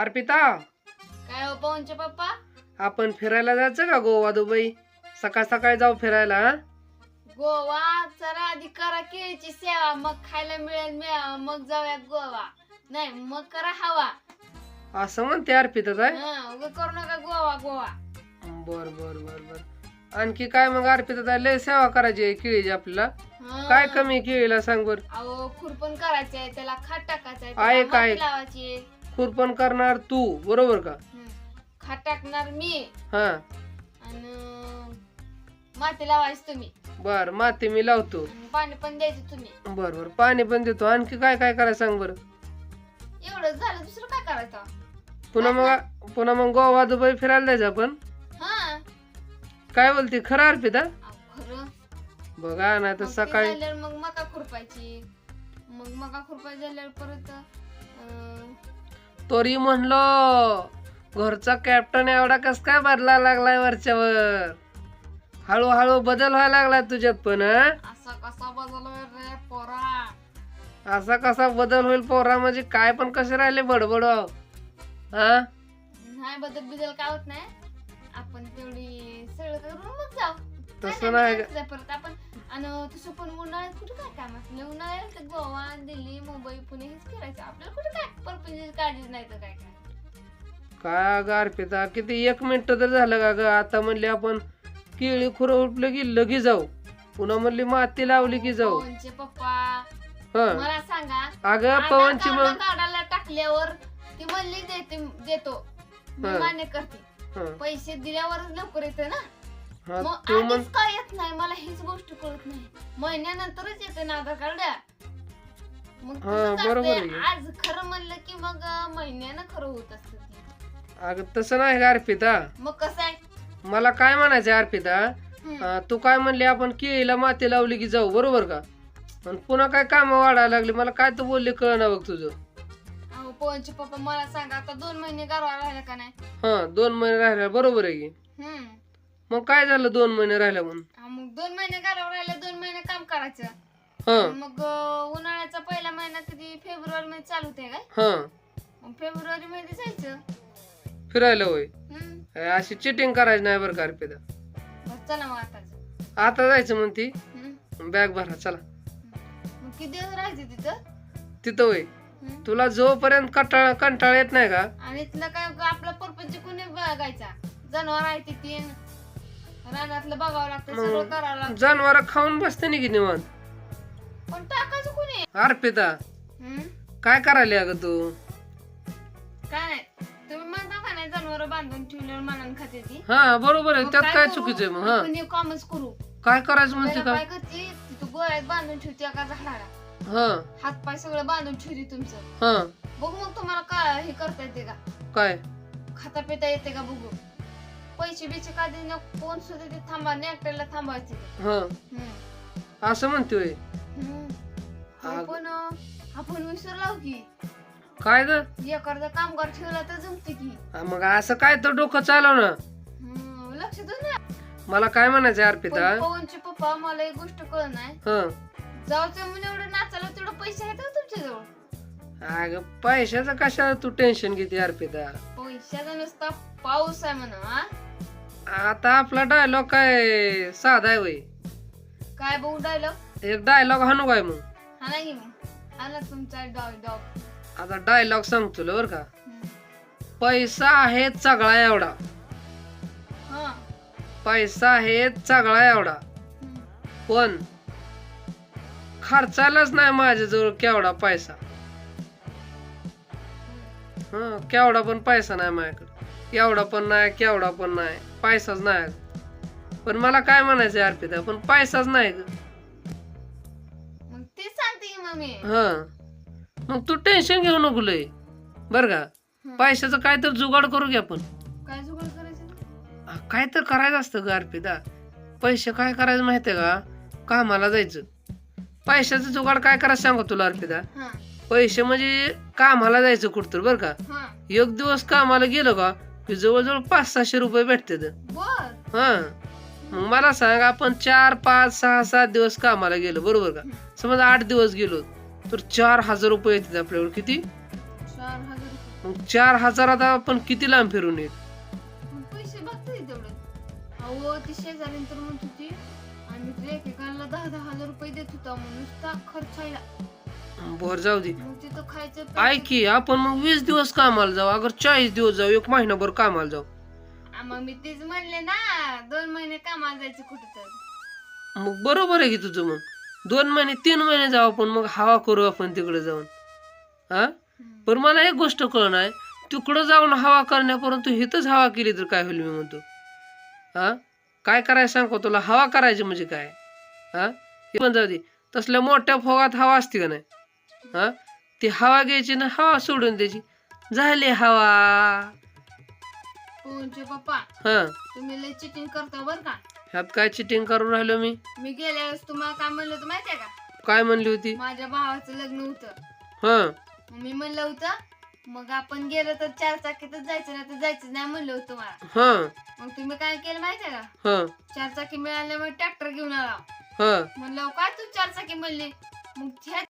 अर्पिता? काय हो पवनचे पप्पा? आपण फिरायला जायचं का गोवा दुबई? सकाळ सकाळी जाऊ फिरायला हा? गोवा? जरा आधी करा केळीची सेवा. मग खायला मिळेल मिळावं. मग जाऊया गोवा. नाही मग करा हवा. असं म्हणते अर्पिता हं, उगा करू नका गोवा गोवा. बर बर बर बर. आणखी काय मग अर्पिता ताई? लय सेवा करायची आहे केळीची आपल्याला. हं. काय कमी आहे केळीला सांग बर. अहो खुरपण करायचंय त्याला खाट टाकायचंय आहे त्याला काय? माती लावायची खुरपण करणार तू बरोबर का. खाट टाकणार मी. हा. आणि माती लावायची तुम्ही. बर माती मी लावतो. आणि पाणी पण द्यायचं तुम्ही. बर बर पाणी पण देतो. आणखी काय काय करायचं सांग बर? एवढं झालं दुसरं काय करायचं? पुन्हा मग पुन्हा मग गोवा दुबई फिरायला जायचं आपण? हा. काय बोलते? खरं अर्पिता? अहो, खरं. बघा नाही तर मग ते सकाळी झाल्यावर मग मका खुरपायची. मग मका खुरपायची झाल्यावर परत अं, तरी म्हणलं घरचा कॅप्टन एवढा कस काय बदला लागलाय वरच्यावर? हळूहळू बदल व्हायला लागला तुझ्यात पण हं? असा कसा बदललोय रे पोरा? असा कसा बदल होईल पोरा म्हणजे काय पण कसे राहिले बडबड हा. नाही बदल बिदल काय होत नाही. आपण तेवढी सगळं करून मग जाऊ. तसं नाही परत आपण आणि तसं पण उन्हाळ्यात कुठे काय काम असलं उन्हाळ्यात तर गोवा दिल्ली मुंबई पुणे हेच करायचं आपल्याला कुठे काय परपंच काढलीच नाही तर काय काय? काय ग अर्पिता? किती एक मिनिट तर झालं का ग. आता म्हणले आपण केळी खुरं उठलं की लगी जाऊ. पुन्हा म्हणली माती लावली की जाऊ. पवनचे पप्पा. हा. मला सांगा अगं आधार पवनची कार्ड मग काढायला टाकल्यावर ती म्हणली देते देतो. मी हा. मान्य करते. हा, पैसे दिल्यावरच लवकर येते ना? हा, मग तू म्हण. आधीच काय येत नाही? मला हीच गोष्ट कळत नाही. महिन्यानंतरच येते ना आधार कार्ड मग हा, तसंच बरोबर असतंय. आहे. आज खरं म्हणलं की मग अं, महिन्यानं खरं होत असत अगं तसं नाही का अर्पिता. मग कसं आहे? मला काय म्हणायचं अर्पिता? हम्म. अं, तू काय म्हणली आपण केळीला माती लावली की जाऊ बरोबर का? पण पुन्हा काय काम वाढायला लागली? मला काय तर बोलले कळ बघ तुझं. अहो पवनचे पप्पा मला सांगा आता दोन महिने गारवा राहिला का नाही? हा दोन महिने राहिले बरोबर आहे की. हम्म. मग काय झालं दोन महिने राहिल्या म्हणून? हा, मग दोन महिने गारवा राहिले दोन महिने काम करायचं. हा. मग अं, उन्हाळ्याचा पहिला महिना कधी फेब्रुवारी मध्ये चालू होते काय? हा. मग फेब्रुवारी मध्ये जायचं. फिरायला होय? हम्म. अशी चिटिंग करायची नाही बरं का अर्पिता. चला मग आताच आता जायचं म्हणती हम्म. बॅग भरा चला. मग किती दिवस राहायचे तिथं? तिथं होय. हम्म. तुला जोपर्यंत कंटाळा कंटाळा येत नाही का? आणि इथलं काय आपला परपंच कुणी बघायचा? जनावर आहे ती तीन. रानातलं बघावं लागतं. सगळं करावं लागतं. जनावर खाऊन बसते नाही की निवांत. पण टाकायचं कुणी? अर्पिता हम्म? काय करायला अगं तू? काय? नाही तुम्ही म्हणता का नाही जनावर बांधून ठेवल्यावर मानान खाते ती? हा बरोबर आहे. मग त्यात काय करू? चुकीचं आहे मग? हा. आपण हे कामच करू. काय करायचं म्हणते का? काय करते तिथं गोळ्यात बांधून ठेवते एका झाडाला. हा. हात पाय सगळं बांधून ठेवते तुमचं. हा. बघू मग तुम्हाला काय हे करता येते का? काय? खाता पिता येते का बघू? पैसे बिचे का दे कोण सुद्धा ते थांबा एकट्याला थांबायचे हा. हम्म. असं म्हणते होय हम्म. आपण अं, आपण विसरलो की. काय ग? एखादा कामगार ठेवला तर जमते की. हा, मग असं काय तर डोकं चालव ना हम्म, लक्षातच नाही. मला काय म्हणायचं अर्पिता? पण पवनचे पप्पा मला एक गोष्ट कळ नाही. हा. जाऊचं म्हणून एवढं नाचायला तेवढं पैसे आहेत का तुमच्याजवळ. अगं पैशाचं कशाला तू टेन्शन घेते अर्पिता? पैशाचा नुसता पाऊस आहे म्हणा हा? आता आपला डायलॉग काय साधा आहे वय. काय बघू डायलॉग एक डायलॉग हाणू काय मग? हा मग तुमचा डॉग डॉग आता डायलॉग सांगतो तुला बरं का? पैसा आहे चगळा एवढा. हा. पैसा आहे चगळा एवढा. हम्म. पण खर्चालाच नाही माझ्याजवळ केवढा पैसा. हा केवढा पण पैसा नाही माझ्याकडे. एवढा पण नाही केवढा पण नाही. पैसाच नाही. पण मला काय म्हणायचं अर्पिता? पण पैसाच नाही ग. मग ते सांगते की मग मी हा. मग तू टेन्शन घेऊ नको लय. बर का. पैशाचं काय तर जुगाड करू घ्या आपण. काय जुगाड करायचं? आ, काय तर करायचं असतं ग अर्पिता. पैसे काय करायचं माहितीये का? कामाला जायचं. पैशाचं जुगाड काय करायचं सांगू तुला अर्पिता? हा. पैसे म्हणजे कामाला जायचं कुठतर बरं का? हा. एक दिवस कामाला गेलो का की जवळजवळ पाच सहाशे रुपये भेटतात. बर. हा. मग मला सांग आपण चार पाच सहा सात दिवस कामाला गेलो बरोबर का? समज आठ दिवस गेलो तर चार हजार रुपये येतात आपल्याकडे किती? चार मग चार हजारात आपण किती लांब फिरून येईल मग पैसे अहो ती म्हणत होती एकेकाला दहा दहा हजार रुपये देत होता म्हणून खर्चायला बर जाऊ दे. मग तिथं खायचं ऐक. की आपण मग वीस दिवस कामाला जाऊ अगर चाळीस दिवस जाऊ एक महिनाभर कामाला जाऊ. आ, मग मी तेच म्हणले ना दोन महिने कामाला जायचे कुठं तर मग बरोबर आहे की तुझं मग? दोन महिने तीन महिने जाऊ आपण मग हवा करू आपण तिकडे जाऊन. हा? पण मला एक गोष्ट कळण आहे तिकडं जाऊन हवा करण्यापर्यंत इथंच हवा केली तर काय होईल मी म्हणतो. हा? काय करायचं सांग का तुला? हवा करायची म्हणजे काय? हा? हे पण जाऊ दे. तसल्या मोठ्या फोगात हवा असते का नाही? हा? ती हवा घ्यायची ना हवा सोडून द्यायची. झाली हवा. पप्पा हा. तुम्ही लय चिटिंग करता बर का? ह्यात काय चिटिंग करून राहिलो मी? मी गेल्या वेळेस तुम्हाला काय म्हणलं होतं माहितीये का? काय म्हणली होती? माझ्या भावाचं लग्न होतं. हा. मग मी म्हणलं होतं मग आपण गेलो तर चार चाकीतच जायचं नाही तर जायचं नाही म्हणलं होतं मला हा. मग तुम्ही काय केलं माहितीये का? हा. चार चाकी मिळाल्यामुळे ट्रॅक्टर घेऊन आला. हा. म्हणलं काय तू चार चाकी म्हणली? मग ह्या